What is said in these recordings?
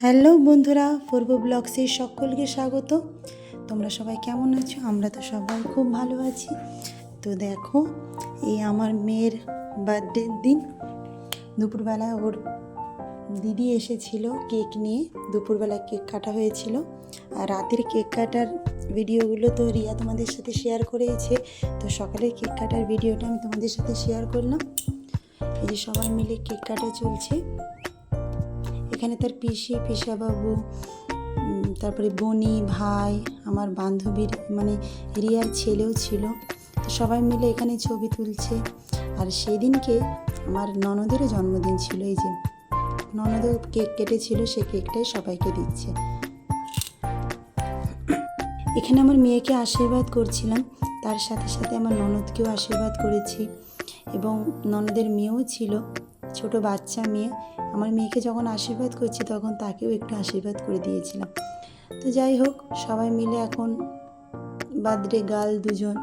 Hello বন্ধুরা, পূর্ব ব্লগসে সকলকে স্বাগত। তোমরা সবাই কেমন আছো? আমরা তো সবাই খুব ভালো আছি। তো দেখো, এই আমার মেয়ের বার্থডের দিন। দুপুরবেলা ওর দিদি এসেছিল কেক নিয়ে। দুপুরবেলা কেক কাটা হয়েছিল। আর রাতের কেক কাটার ভিডিওগুলো তো রিয়া তোমাদের সাথে শেয়ার করেছে তো সকালের কেক কাটার ভিডিওটা আমি তোমাদের সাথে শেয়ার করলাম। এই যে সবাই মিলে কেক কাটা চলছে। এখানে তার পিসি, পিসাবাবু তারপরে বনি, ভাই, আমার বান্ধবীর মানে রিয়ার ছেলেও ছিল। তো সবাই মিলে এখানে ছবি তুলছে। আর সেদিনকে আমার ননদেরও জন্মদিন ছিল। এই যে ননদও কেক কেটেছিল, সে কেকটাই সবাইকে দিচ্ছে। এখানে আমার মেয়েকে আশীর্বাদ করছিলাম। তার সাথে সাথে আমার ননদকেও আশীর্বাদ করেছি। এবং ননদের মেয়েও ছিল। ছোট বাচ্চা মেয়ে, আমার মেয়েকে যখন আশীর্বাদ করছি তখন তাকেও একটু আশীর্বাদ করে দিয়েছিলাম। তো যাই হোক, সবাই মিলে এখন বার্থডে গার্ল দুজন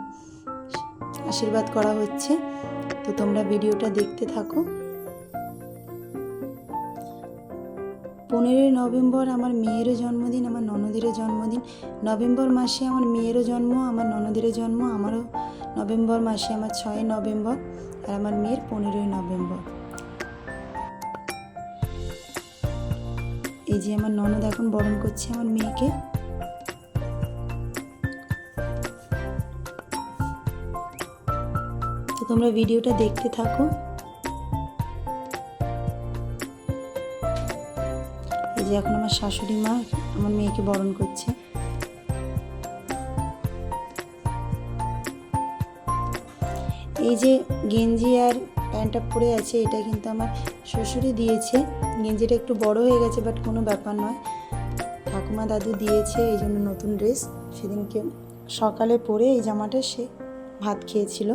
আশীর্বাদ করা হচ্ছে। তো তোমরা ভিডিওটা দেখতে থাকো। পনেরোই নভেম্বর আমার মেয়েরও জন্মদিন, আমার ননদেরও জন্মদিন। নভেম্বর মাসে আমার মেয়েরও জন্ম, আমার ননদেরও জন্ম, আমারও নভেম্বর মাসে, আমার ছয় নভেম্বর আর আমার মেয়ের পনেরোই নভেম্বর। এই যে আমার ননদ এখন বরণ করছে আমার মেয়েকে। তো তোমরা ভিডিওটা দেখতে থাকো। এই যে এখন আমার শাশুড়ি মা আমার মেয়েকে বরণ করছে। এই যে গেঞ্জি আর প্যান্টটা পরে আছে, এটা কিন্তু আমার শ্বশুরই দিয়েছে। গেঞ্জিটা একটু বড় হয়ে গেছে বাট কোনো ব্যাপার নয়। ঠাকুমা দাদু দিয়েছে, এই জন্য নতুন ড্রেস সেদিনকে সকালে পরে এই জামাটা সে ভাত খেয়েছিল।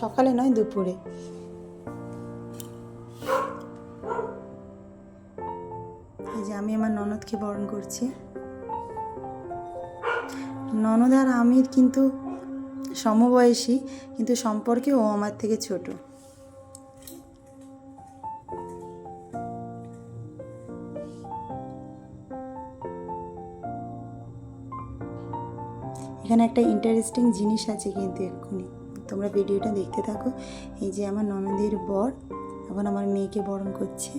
সকালে নয়, দুপুরে। এই যে আমি আমার ননদকে বরণ করছি। ননদ আর আমির কিন্তু সমবয়সী, কিন্তু সম্পর্কে ও আমার থেকে ছোট। এখানে একটা ইন্টারেস্টিং জিনিস আছে কিন্তু এক্ষুনি। তোমরা ভিডিওটা দেখতে থাকো। এই যে আমার ননদের বর, এখন আমার মেয়েকে বরণ করছে।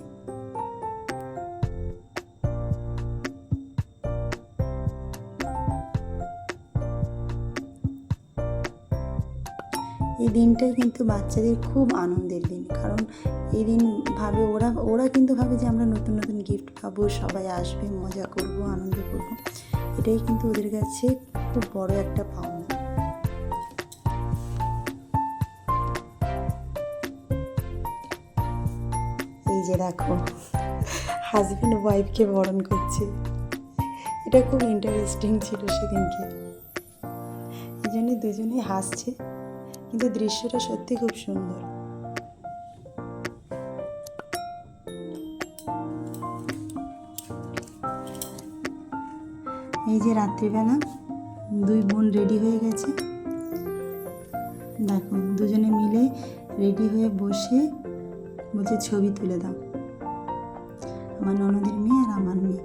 এই দিনটাই কিন্তু বাচ্চাদের খুব আনন্দের দিন। কারণ এই দিন ভাবে ওরা ওরা কিন্তু ভাবে যে আমরা নতুন নতুন গিফট পাবো, সবাই আসবে, মজা করব, আনন্দ করব। এটাই কিন্তু ওদের কাছে খুব বড় একটা পাওনা। এই যে দেখো হাজব্যান্ড ওয়াইফকে বরণ করছে। এটা খুব ইন্টারেস্টিং ছিল সেদিনকে। এই জন্য দুজনেই হাসছে। কিন্তু দৃশ্যটা সত্যি খুব সুন্দর। এই যে রাত্রিবেলা দুই বোন রেডি হয়ে গেছে। দেখো, দুজনে মিলে রেডি হয়ে বসে বলছে, ছবি তুলে দাও। আমার ননদের মেয়ে আর আমার মেয়ে।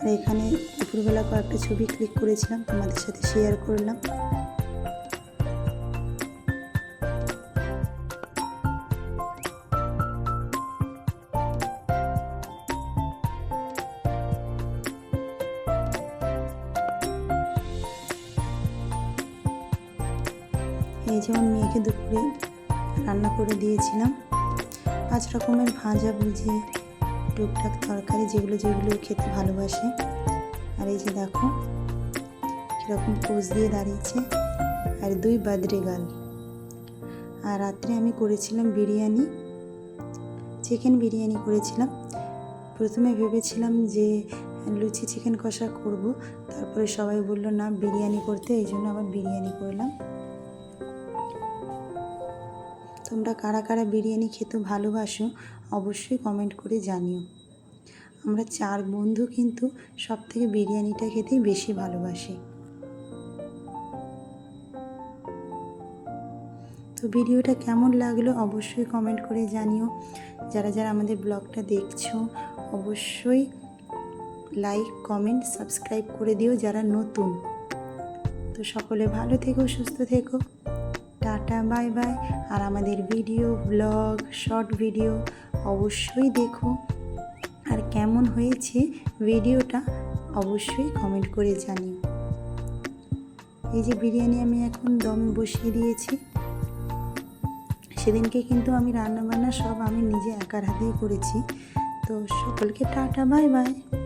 আর এখানে দুপুরবেলা কয়েকটা ছবি ক্লিক করেছিলাম, তোমাদের সাথে শেয়ার করলাম। এই যেমন মেয়েকে দুপুরে রান্না করে দিয়েছিলাম। পাঁচ রকমের ভাজা ভুজি টুকটাক তরকারি যেগুলো যেগুলো খেতে ভালোবাসে। আর এই যে দেখো, কীরকম পোজ দিয়ে দাঁড়িয়েছে। আর দুই বার্থডে গার্ল আর রাত্রে আমি করেছিলাম বিরিয়ানি, চিকেন বিরিয়ানি করেছিলাম। প্রথমে ভেবেছিলাম যে লুচি চিকেন কষা করব, তারপরে সবাই বলল, না, বিরিয়ানি করতে। এই জন্য আবার বিরিয়ানি করলাম। তোমরা কারা কারা বিরিয়ানি খেতে ভালোবাসো, অবশ্যই কমেন্ট করে জানিও। আমরা চার বন্ধু কিন্তু সব থেকে বিরিয়ানিটা খেতেই বেশি ভালোবাসি। তো ভিডিওটা কেমন লাগল অবশ্যই কমেন্ট করে জানিও। যারা যারা আমাদের ব্লগটা দেখছ, অবশ্যই লাইক কমেন্ট সাবস্ক্রাইব করে দিও যারা নতুন। তো সকলে ভালো থেকো, সুস্থ থেকো। Tata, bye bye. আর আমাদের ভিডিও ব্লগ শর্ট ভিডিও অবশ্যই দেখো। আর কেমন হয়েছে ভিডিওটা অবশ্যই কমেন্ট করে জানিও। এই যে বিরিয়ানি আমি এখন দমে বসিয়ে দিয়েছি। সেদিনকে কিন্তু আমি রান্নাবান্না সব আমি নিজে একার হাতেই করেছি। তো সকলকে টাটা, বাই বাই।